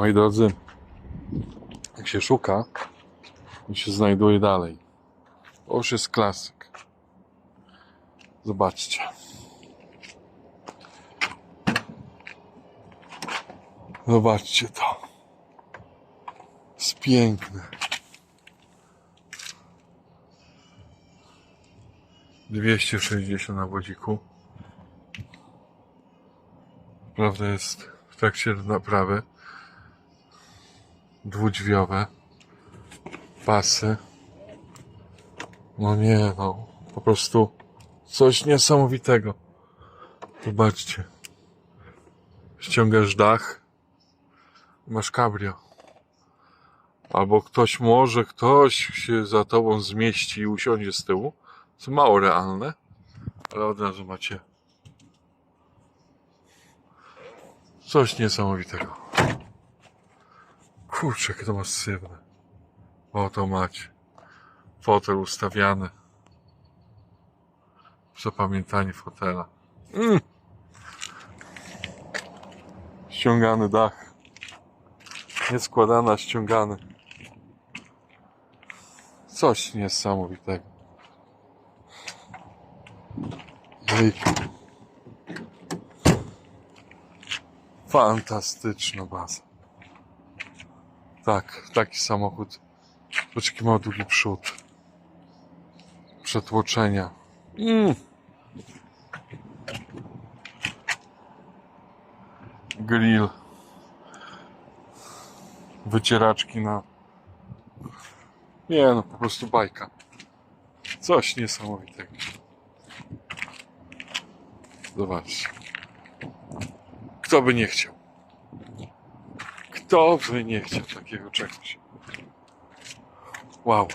Moi drodzy, jak się szuka, to się znajduje dalej. To już jest klasyk. Zobaczcie. Zobaczcie to. Jest piękne. Dwieście sześćdziesiąt na wodziku. Prawda jest w trakcie naprawy. Dwudźwiowe. Pasy. No nie no. Po prostu coś niesamowitego. Zobaczcie. Ściągasz dach. Masz cabrio. Albo ktoś może, ktoś się za tobą zmieści i usiądzie z tyłu. Co mało realne. Ale od razu macie coś niesamowitego. Kurczę, jakie to masywne. Oto macie. Fotel ustawiany. Zapamiętanie fotela. Mm. Ściągany dach. Nie składana, ściągany. Coś niesamowitego. Jejku. Fantastyczna baza. Tak, taki samochód. Zobaczcie, ma długi przód. Przetłoczenia. Mm. Grill. Wycieraczki na... Nie no, po prostu bajka. Coś niesamowitego. Zobaczcie. Kto by nie chciał? Kto by nie chciał takiego czegoś? Wow.